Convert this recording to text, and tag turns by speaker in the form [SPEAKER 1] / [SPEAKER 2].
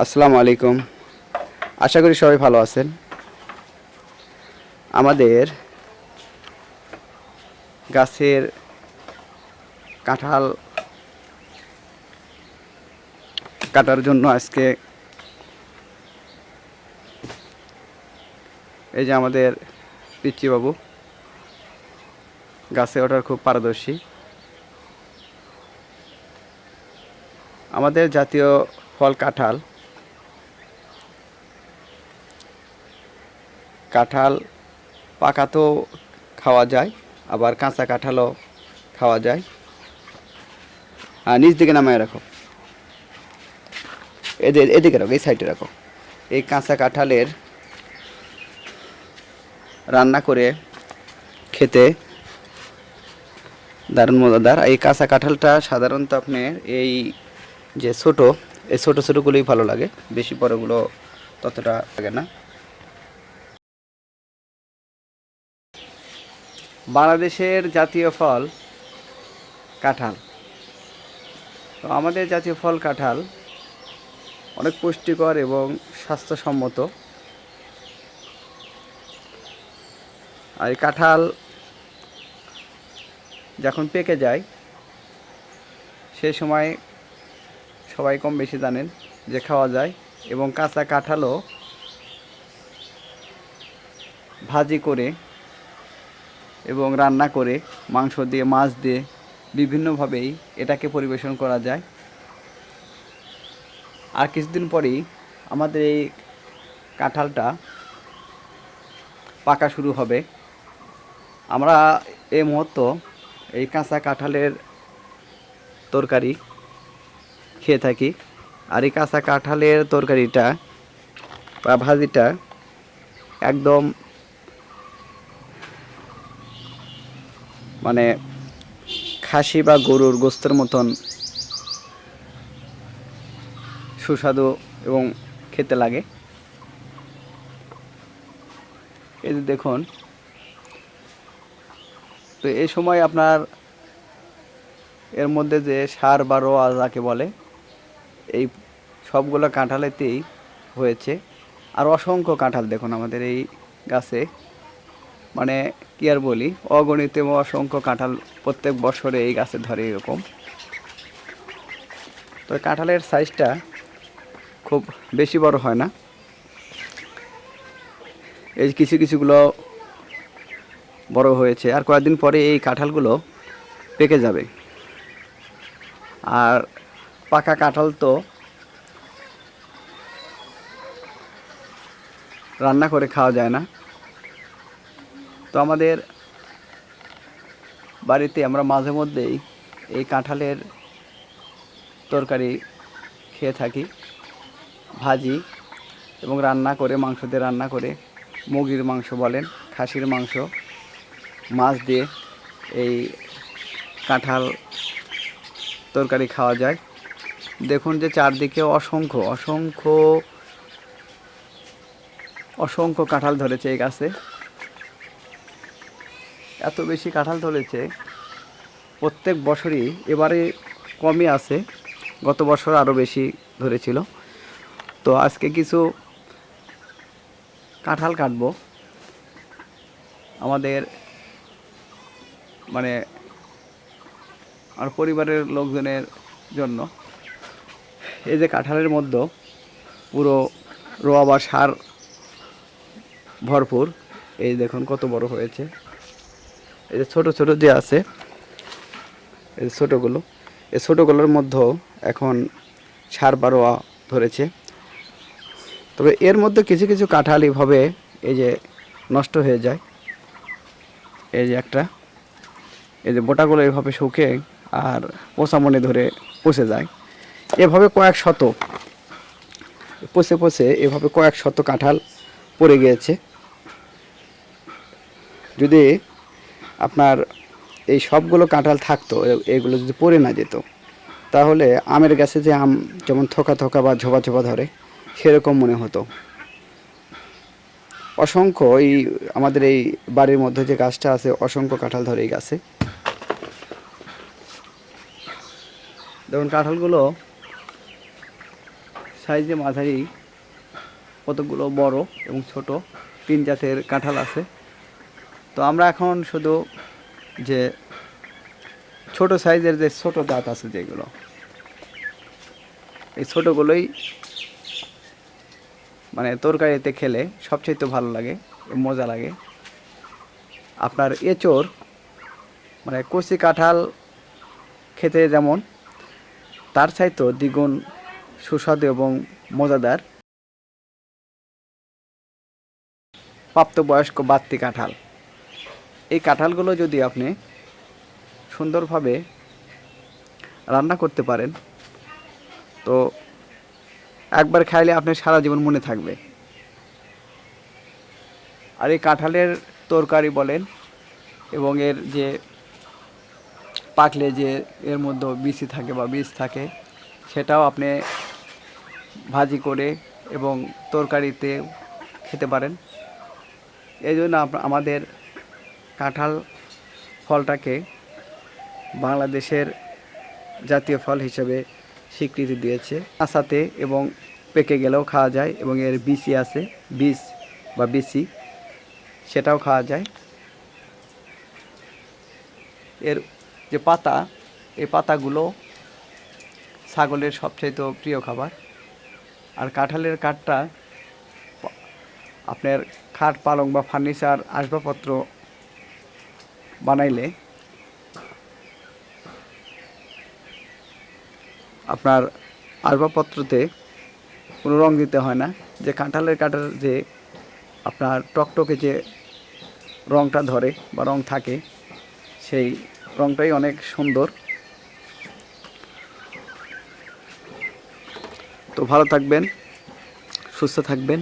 [SPEAKER 1] আসসালামু আলাইকুম। আশা করি সবাই ভালো আছেন। আমাদের গাছের কাঁঠাল কাটার জন্য আজকে এই যে আমাদের পিচ্চিবাবু গাছে ওঠার খুব পারদর্শী। আমাদের জাতীয় ফল কাঁঠাল কাঁঠাল পাকা তো খাওয়া যায়, আবার কাঁচা কাঁঠালও খাওয়া যায়। আর নিচ দিকে নামায় রাখো। এদের এদিকে রাখো, এই সাইডে রাখো। এই কাঁচা কাঁঠালের রান্না করে খেতে দারুণ মজাদার। এই কাঁচা কাঁঠালটা সাধারণত আপনার এই যে ছোটো, এই ছোটো ছোটোগুলোই ভালো লাগে। বেশি বড়গুলো ততটা লাগে না। বাংলাদেশের জাতীয় ফল কাঁঠাল। তো আমাদের জাতীয় ফল কাঁঠাল অনেক পুষ্টিকর এবং স্বাস্থ্যসম্মত। আর এই কাঁঠাল যখন পেকে যায়, সে সময় সবাই কম বেশি জানেন যে খাওয়া যায় এবং কাঁচা কাঁঠালও ভাজি করে এবং রান্না করে, মাংস দিয়ে, মাছ দিয়ে বিভিন্নভাবেই এটাকে পরিবেশন করা যায়। আর কিছুদিন পরেই আমাদের এই কাঁঠালটা পাকা শুরু হবে। আমরা এই মুহূর্ত এই কাঁচা কাঁঠালের তরকারি খেয়ে থাকি। আর এই কাঁচা কাঁঠালের তরকারিটা বা ভাজিটা একদম মানে খাসি বা গরুর গোস্তের মতন সুস্বাদু এবং খেতে লাগে। এই যে দেখুন, তো এই সময় আপনার এর মধ্যে যে সার বা রোয়া যাকে বলে, এই সবগুলো কাঁঠালেতেই হয়েছে। আর অসংখ্য কাঁঠাল দেখুন আমাদের এই গাছে। মানে কি আর বলি অগণিত এবং অসংখ্য কাঁঠাল প্রত্যেক বছরে এই গাছে ধরে এরকম। তো কাঁঠালের সাইজটা খুব বেশি বড় হয় না। এই কিছু কিছুগুলো বড় হয়েছে। আর কয়েকদিন পরে এই কাঁঠালগুলো পেকে যাবে। আর পাকা কাঁঠাল তো রান্না করে খাওয়া যায় না। তো আমাদের বাড়িতে আমরা মাঝে মধ্যেই এই কাঁঠালের তরকারি খেয়ে থাকি, ভাজি এবং রান্না করে, মাংস দিয়ে রান্না করে, মুরগির মাংস বলেন, খাসির মাংস, মাছ দিয়ে এই কাঁঠাল তরকারি খাওয়া যায়। দেখুন যে চারদিকে অসংখ্য অসংখ্য অসংখ্য কাঁঠাল ধরেছে এই গাছে। এত বেশি কাঁঠাল ধরেছে, প্রত্যেক বছরই এবারে কমই আছে, গত বছর আরও বেশি ধরেছিল। তো আজকে কিছু কাঁঠাল কাটবো। আমাদের মানে আর পরিবারের লোকজনের জন্য। এই যে কাঁঠালের মধ্যে পুরো রোয়া বা সার ভরপুর, এই দেখুন কত বড় হয়েছে। এই যে ছোটো ছোটো যে আছে, এই যে ছোটোগুলো, এই ছোটোগুলোর মধ্যেও এখন সার বারোয়া ধরেছে। তবে এর মধ্যে কিছু কিছু কাঁঠাল এভাবে এই যে নষ্ট হয়ে যায়। এই যে একটা, এই যে বোটাগুলো এভাবে শুকে আর পোষামনে ধরে পচে যায়। এভাবে কয়েক শত পচে পচে এভাবে কয়েক শত কাঁঠাল পড়ে গিয়েছে। যদি আপনার এই সবগুলো কাঁঠাল থাকতো এগুলো যদি পড়ে না যেত, তাহলে আমের গাছে যে আম যেমন থোকা থোকা বা ঝোপা ঝোপা ধরে, সেরকম মনে হতো। অসংখ্য এই আমাদের এই বাড়ির মধ্যে যে গাছটা আছে, অসংখ্য কাঁঠাল ধরে এই গাছে। দেখুন, কাঁঠালগুলো সাইজে মাঝারি, কতগুলো বড় এবং ছোট, তিন জাতের কাঁঠাল আছে। তো আমরা এখন শুধু যে ছোট সাইজের যে ছোট জাত আছে যেগুলো, এই ছোটোগুলোই মানে তরকারিতে খেলে সবচেয়ে ভালো লাগে, মজা লাগে। আপনার এঁচোর মানে কচি কাঁঠাল খেতে যেমন, তার চাইতেও দ্বিগুণ সুস্বাদু এবং মজাদার। প্রাপ্তবয়স্ক বাত্তি কাঁঠাল। এই কাঁঠালগুলো যদি আপনি সুন্দরভাবে রান্না করতে পারেন, তো একবার খাইলে আপনি সারা জীবন মনে থাকবে। আর এই কাঁঠালের তরকারি বলেন এবং এর যে পাকলে যে এর মধ্যে বিচি থাকে বা বীজ থাকে, সেটাও আপনি ভাজি করে এবং তরকারিতে খেতে পারেন। এই জন্য আমাদের কাঁঠাল ফলটাকে বাংলাদেশের জাতীয় ফল হিসেবে স্বীকৃতি দিয়েছে। আসাতে এবং পেকে গেলেও খাওয়া যায় এবং এর বিচি আছে বিষ বা বিচি সেটাও খাওয়া যায়। এর যে পাতা, এই পাতাগুলো ছাগলের সবচাইতে প্রিয় খাবার। আর কাঁঠালের কাঠটা আপনার খাট, পালং বা ফার্নিচার, আসবাবপত্র বানাইলে আপনার আসবাবপত্রতে কোনো রং দিতে হয় না। যে কাঁঠালের কাঠের যে আপনার টকটকে যে রংটা ধরে বা রং থাকে, সেই রংটাই অনেক সুন্দর। তো ভালো থাকবেন, সুস্থ থাকবেন।